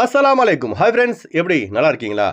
அஸ்லாம் அலைக்கும் hi friends எப்படி? நல்லா இருக்கீங்களா?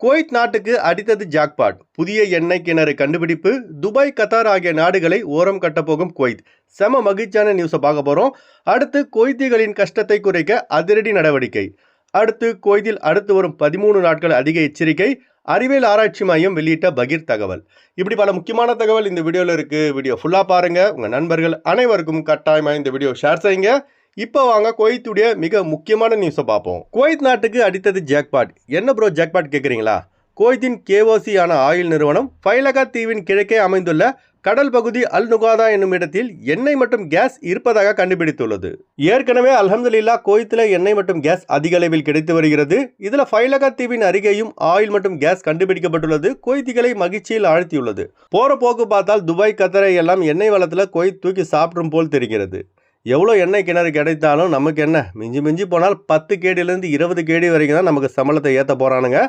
குவைத் நாட்டுக்கு அடித்தது ஜாக்பாட். புதிய எண்ணெய் கிணறு கண்டுபிடிப்பு. துபாய் கத்தார் ஆகிய நாடுகளை ஓரம் கட்டப்போகும் குவைத். செம மகிழ்ச்சியான நியூஸை பார்க்க போகிறோம் அடுத்து குவைத்திகளின் கஷ்டத்தை குறைக்க அதிரடி நடவடிக்கை. அடுத்து குவைத்தில் அடுத்து வரும் பதிமூணு நாட்கள் அதிக எச்சரிக்கை. அறிவியல் ஆராய்ச்சி மையம் வெளியிட்ட பகீர் தகவல். இப்படி பல முக்கியமான தகவல் இந்த வீடியோவில் இருக்குது வீடியோ ஃபுல்லாக பாருங்கள் உங்கள் நண்பர்கள் அனைவருக்கும் கட்டாயமாக இந்த வீடியோ ஷேர் செய்யுங்க. இப்போ வாங்க குவைத்துடைய மிக முக்கியமான நியூஸை பார்ப்போம். குவைத் நாட்டுக்கு அடித்தது ஜாக்பாட் என்ன ப்ரோ ஜாக்பாட் கேட்குறீங்களா குவைத்தின் கேஓசி ஆன ஆயில் நிறுவனம் ஃபைலகா தீவின் கிழக்கே அமைந்துள்ள கடல் பகுதி அல் நுகாதா என்னும் இடத்தில் எண்ணெய் மற்றும் கேஸ் இருப்பதாக கண்டுபிடித்துள்ளது. ஏற்கனவே அலமதுல்லா கோயத்தில் எண்ணெய் மற்றும் கேஸ் அதிக அளவில் கிடைத்து வருகிறது. இதில் ஃபைலகா தீவின் அருகேயும் ஆயில் மற்றும் கேஸ் கண்டுபிடிக்கப்பட்டுள்ளது. கொய்திகளை மகிழ்ச்சியில் ஆழ்த்தியுள்ளது. போற போக்கு பார்த்தால் துபாய் கத்தரை எல்லாம் எண்ணெய் வளத்தில் கொய்த் தூக்கி சாப்பிடும் போல் தெரிகிறது. எவ்வளோ எண்ணெய் கிணறு கிடைத்தாலும் நமக்கு என்ன? மிஞ்சி மிஞ்சி போனால் பத்து கேடியிலேருந்து இருபது கேடி வரைக்கும் தான் நமக்கு சம்பளத்தை ஏற்ற போகிறானுங்க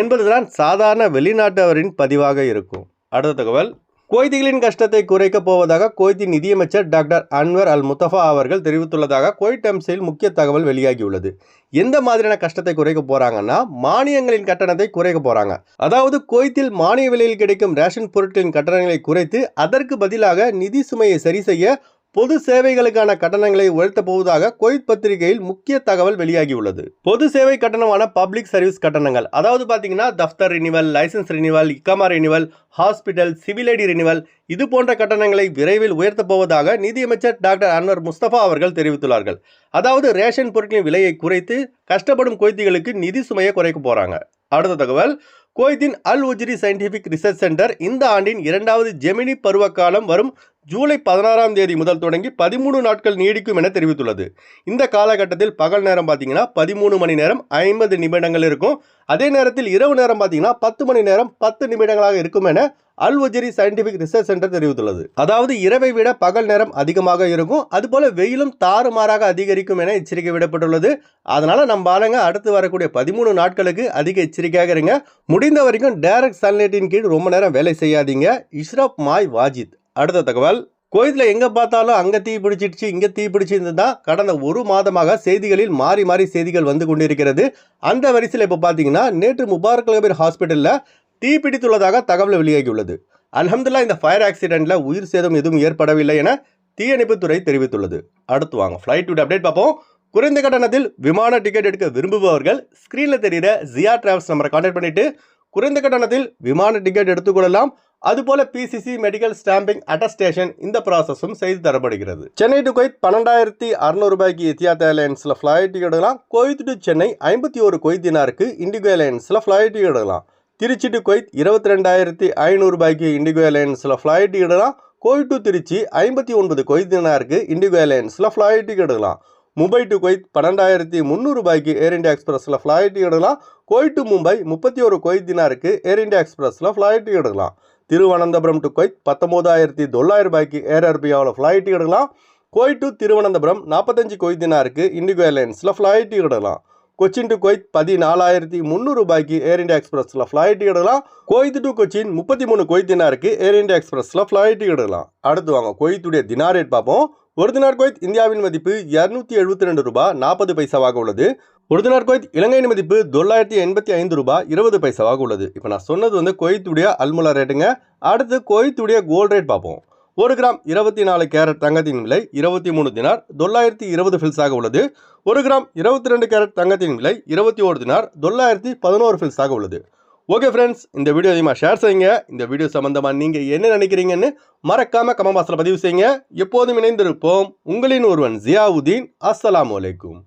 என்பதுதான் சாதாரண வெளிநாட்டவரின் பதிவாக இருக்கும். அடுத்த தகவல். குவைத்திகளின் கஷ்டத்தை குறைக்கப் போவதாக கோய்த்தி நிதியமைச்சர் டாக்டர் அன்வர் அல் முத்தஃபா அவர்கள் தெரிவித்துள்ளதாக குவைட் டைம்ஸில் முக்கிய தகவல் வெளியாகியுள்ளது. எந்த மாதிரியான கஷ்டத்தை குறைக்க போகிறாங்கன்னா மானியங்களின் கட்டணத்தை குறைக்க போகிறாங்க அதாவது கோயத்தில் மானிய விலையில் கிடைக்கும் ரேஷன் பொருட்களின் கட்டணங்களை குறைத்து அதற்கு பதிலாக நிதி சுமையை சரி செய்ய பொது சேவைகளுக்கான கட்டணங்களை உயர்த்தப் போவதாக கொய்த் பத்திரிகையில் முக்கிய தகவல் வெளியாகியுள்ளது. பொது சேவை கட்டணமான பப்ளிக் சர்வீஸ் கட்டணங்கள் அதாவது பார்த்தீங்கன்னா தஃப்தர் renewal licence renewal இக்கமா renewal hospital civil ID renewal இது போன்ற கட்டணங்களை விரைவில் உயர்த்தப் போவதாக நிதியமைச்சர் டாக்டர் அன்வர் முஸ்தபா அவர்கள் தெரிவித்துள்ளார்கள். அதாவது ரேஷன் பொருட்களின் விலையை குறைத்து கஷ்டப்படும் கொய்திகளுக்கு நிதி சுமையை குறைக்க போறாங்க. அடுத்த தகவல் குவைத்தின் Al Ojairi scientific research centre இந்த ஆண்டின் இரண்டாவது ஜெமினி பருவ காலம் வரும் ஜூலை பதினாறாம் தேதி முதல் தொடங்கி பதிமூணு நாட்கள் நீடிக்கும் என தெரிவித்துள்ளது. இந்த காலகட்டத்தில் பகல் நேரம் பார்த்தீங்கன்னா பதிமூணு மணி நேரம் ஐம்பது நிமிடங்கள் இருக்கும். அதே நேரத்தில் இரவு நேரம் பார்த்தீங்கன்னா பத்து மணி நேரம் பத்து நிமிடங்களாக இருக்கும் என Al Ojairi scientific research centre தெரிவித்துள்ளது. அதாவது இரவை விட பகல் நேரம் அதிகமாக இருக்கும். அதுபோல வெயிலும் தாறுமாறாக அதிகரிக்கும் என எச்சரிக்கை விடப்பட்டுள்ளது. அதனால நம்ம ஆளுங்க அடுத்து வரக்கூடிய பதிமூணு நாட்களுக்கு அதிக எச்சரிக்கையாக இருங்க. முடிந்த வரைக்கும் டைரக்ட் சன்லைட்டின் கீழ் ரொம்ப நேரம் வேலை செய்யாதீங்க. இஷ்ரப் மாய் வாஜித். அடுத்த தகவல் கோயிலில் எங்கே பார்த்தாலும் அங்கே தீ பிடிச்சிடுச்சு இங்கே தீ பிடிச்சிருந்து கடந்த ஒரு மாதமாக செய்திகளில் மாறி மாறி செய்திகள் வந்து கொண்டிருக்கிறது. அந்த வரிசையில் இப்போ பார்த்தீங்கன்னா நேற்று முபாரக் நகர் ஹாஸ்பிட்டலில் தீ பிடித்துள்ளதாக தகவல் வெளியாகியுள்ளது. அல்ஹம்துல்லா இந்த ஃபயர் ஆக்சிடெண்ட்டில் உயிர் சேதம் எதுவும் ஏற்படவில்லை என தீயணைப்புத்துறை தெரிவித்துள்ளது. அடுத்து வாங்க ஃப்ளைட் அப்டேட் பார்ப்போம். குறைந்த கட்டணத்தில் விமான டிக்கெட் எடுக்க விரும்புபவர்கள் ஸ்க்ரீனில் தெரிகிற ஜியா டிராவல்ஸ் நம்பரை கான்டாக்ட் பண்ணிட்டு குறைந்த கட்டணத்தில் விமான டிக்கெட் எடுத்துக்கொள்ளலாம் அதுபோல பிசிசி மெடிக்கல் ஸ்டாம்பிங் அட்டஸ்டேஷன் இந்த ப்ராசஸும் செய்து தரப்படுகிறது. சென்னை டு கொய்த் பன்னெண்டாயிரத்தி அறுநூறு ரூபாய்க்கு எத்தியாத் ஏர்லைன்ஸில் ஃப்ளைட் எடுக்கலாம். கொய்த் டு சென்னை ஐம்பத்தி ஒரு கொய்தினாருக்கு தினாருக்கு இண்டிகோ ஏர்லைன்ஸில் ஃப்ளைட் எடுக்கலாம். திருச்சி டு கொய்த் இருபத்தி ரெண்டாயிரத்தி ஐநூறு ரூபாய்க்கு இண்டிகோ ஏர்லைன்ஸில் ஃப்ளைட் எடுக்கலாம். கோயட் டு திருச்சி ஐம்பத்தி ஒன்பது கொய்தினாருக்கு தினாருக்கு இண்டிகோ ஏர்லைன்ஸில் ஃப்ளைட் எடுக்கலாம். மும்பை டு கொய்த் பன்னெண்டாயிரத்தி முந்நூறு ரூபாய்க்கு ஏர் இந்தியா எக்ஸ்பிரஸில் ஃப்ளைட் எடுக்கலாம். கோயட் டு மும்பை முப்பத்தி ஒரு கொய்தினாருக்கு தினாருக்கு ஏர் இண்டியா எக்ஸ்பிரஸில் ஃப்ளைட் எடுக்கலாம். திருவனந்தபுரம் டு கொய்த் பத்தொம்போதாயிரத்தி தொள்ளாயிரம் ரூபாய்க்கு ஏர் அரபியாவில் ஃப்ளைட்டு எடுக்கலாம். கோய் டு திருவனந்தபுரம் நாற்பத்தஞ்சு குவைத் தினாருக்கு இண்டிகோ ஏர்லைன்ஸில் ஃப்ளைட்டு எடுக்கலாம். கொச்சின் டு கொய்த் பதினாலாயிரத்தி முந்நூறு ரூபாய்க்கு ஏர் இந்தியா எக்ஸ்பிரஸில் ஃப்ளைட் எடுக்கலாம். கோயத் டு கொச்சின் முப்பத்தி மூணு குவைத் தினாருக்கு ஏர் இந்தியா எக்ஸ்பிரஸில் ஃப்ளைட் எடுக்கலாம். அடுத்து வாங்க கொய்த்துடைய தினார் ரேட் பார்ப்போம். ஒரு தினார் கொய்த் இந்தியாவின் மதிப்பு இரநூத்தி எழுபத்தி ரெண்டு ரூபாய் நாற்பது பைசாவாக உள்ளது. ஒரு தினார் குவைத் இலங்கையின் மதிப்பு தொள்ளாயிரத்தி எண்பத்தி ஐந்து ரூபாய் இருபது பைசாவாக உள்ளது. இப்போ நான் சொன்னது வந்து குவைத்துடைய அல்முலா ரேட்டுங்க. அடுத்து குவைத்துடைய கோல்ட் ரேட் பார்ப்போம். ஒரு கிராம் இருபத்தி நாலு கேரட் தங்கத்தின் விலை இருபத்தி மூணு தினார் தொள்ளாயிரத்தி இருபது ஃபில்ஸாக உள்ளது. ஒரு கிராம் இருபத்தி ரெண்டு கேரட் தங்கத்தின் விலை இருபத்தி ஒரு தினார் தொள்ளாயிரத்தி பதினோரு ஃபில்ஸாக உள்ளது. ஓகே ஃப்ரெண்ட்ஸ் இந்த வீடியோ அதிகமாக ஷேர் செய்யுங்க. இந்த வீடியோ சம்மந்தமாக நீங்கள் என்ன நினைக்கிறீங்கன்னு மறக்காமல் கமெண்ட் பதிவு செய்யுங்க. எப்போதும் இணைந்திருப்போம். உங்களின் ஒருவன் ஜியாவுதீன். அஸ்ஸலாமு அலைக்கும்.